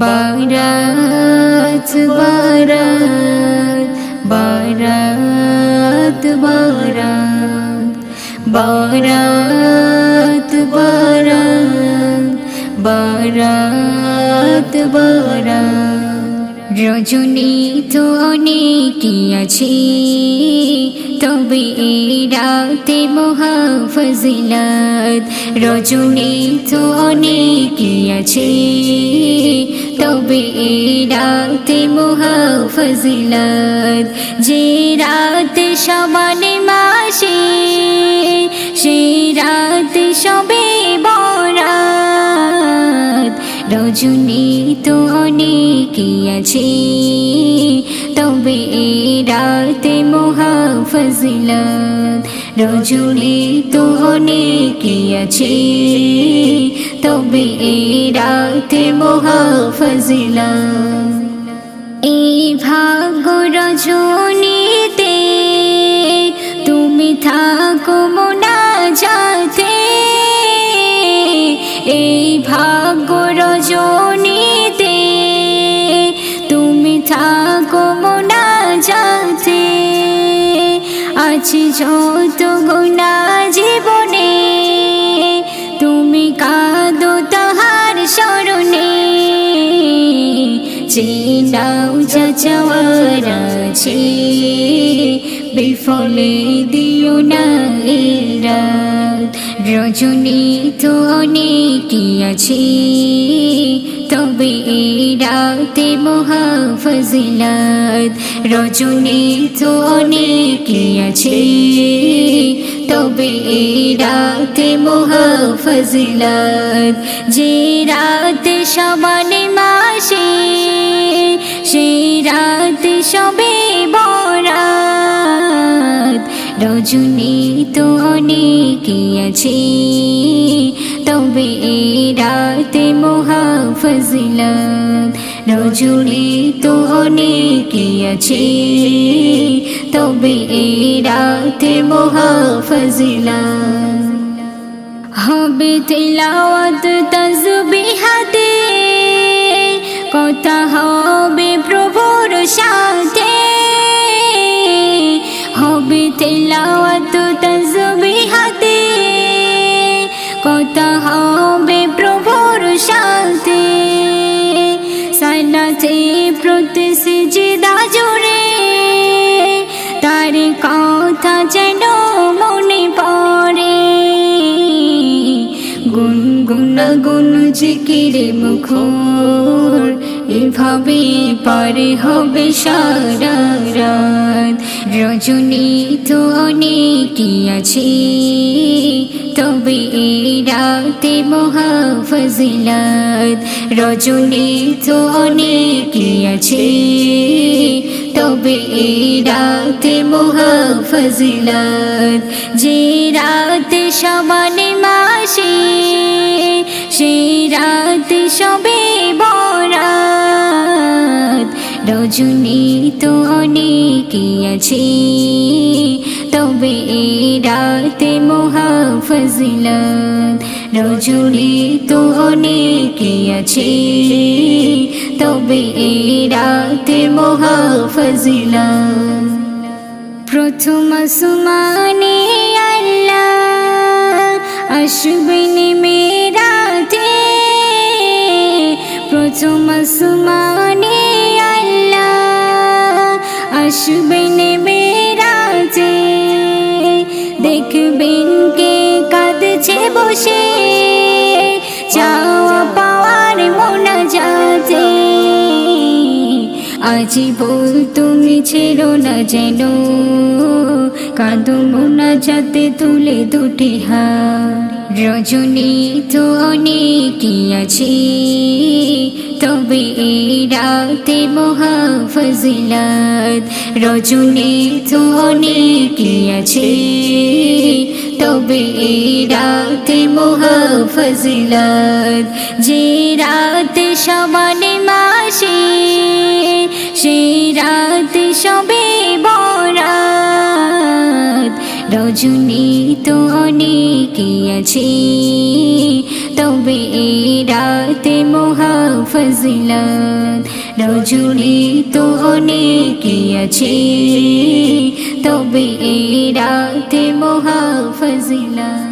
বারাত বারাত বারাত বারাত বারাত বারাত বারাত বারাত রজনী তো অনেকই আছে। তবে এই রাতে মহাফজিলাত রজনী তো অনেকই আছে। তবে এই রাতে মহাফজিলাত যে রাতে সমানে মাসে, সেই রাতে সবে রজনী তো অনেকই আছে। তবে এই রাতে মহাফজিলাত রজনী তো অনেকই আছে। তবে এই রাতে মহাফজিলাত এই ভাগ্য রজনীতে তুমি থাকো আছে যত গুণা জীবনে তুমি কাঁদো তাহার স্মরণে। চেনাও যা চাওয়ার আছে, বিফলে দিও না এ রাত রজনী তো অনেকই আছে। তবে রাতে মহাফজিলাত রজনী তো অনেকই আছে। তবে রাতে মহাফজিলাত যে রাতে সমানে মাসে, সেই রাতে সবে বরাত রজনী তো অনেকই আছে তবে এই রাতে মহাফজিলাত। রজনী তো অনেকই আছে তবে এই রাতে মহাফজিলাত। হবে তেলাওয়াত তসবিহাতে কথা হবে প্রভুর সাথে। তেলাওয়াত তসবিহাতে কথা হবে প্রভুর সাথে সালাতে প্রতি সিজদা জুড়ে, তার কথা যেন মনে পড়ে। গুনগুন গুন জিকিরে মুখর, এভাবে পারে হবে সারা রাত। রজনী তো অনেকই আছে। তবে রাতে মহাফজিলাত রজনী তো অনেকই আছে। তবে রাতে মহাফজিলাত যে রাতে সমানে মাসে সেই রাতে সবে বরাত। রজনী তো অনেকই আছে তবে এই রাতে মহাফজিলাত রজনী তো অনেকই আছে তবে এই রাতে মহাফজিলাত প্রথম সুমানে আল্লাহ আসবেন আসবেন মেরাতে দেখবেন কে কাঁদছে বসে আজীবন তুমি ছেড়ো না যেন। কাঁদো মোনা যাতে তুলে দুটি হাত রজনী তো অনেকই আছে, তবে এই রাতে মহাফজিলাত রজনী তো অনেকই আছে, তবে এই রাতে মহাফজিলাত যে রাতে সমানে মাসে সেই রাতে সবে বরাত। রজনী তো অনেকই আছে, তবে এই রাতে মহাফজিলত রজনী তো অনেকই আছে, তবে এই রাতে মহাফজিলত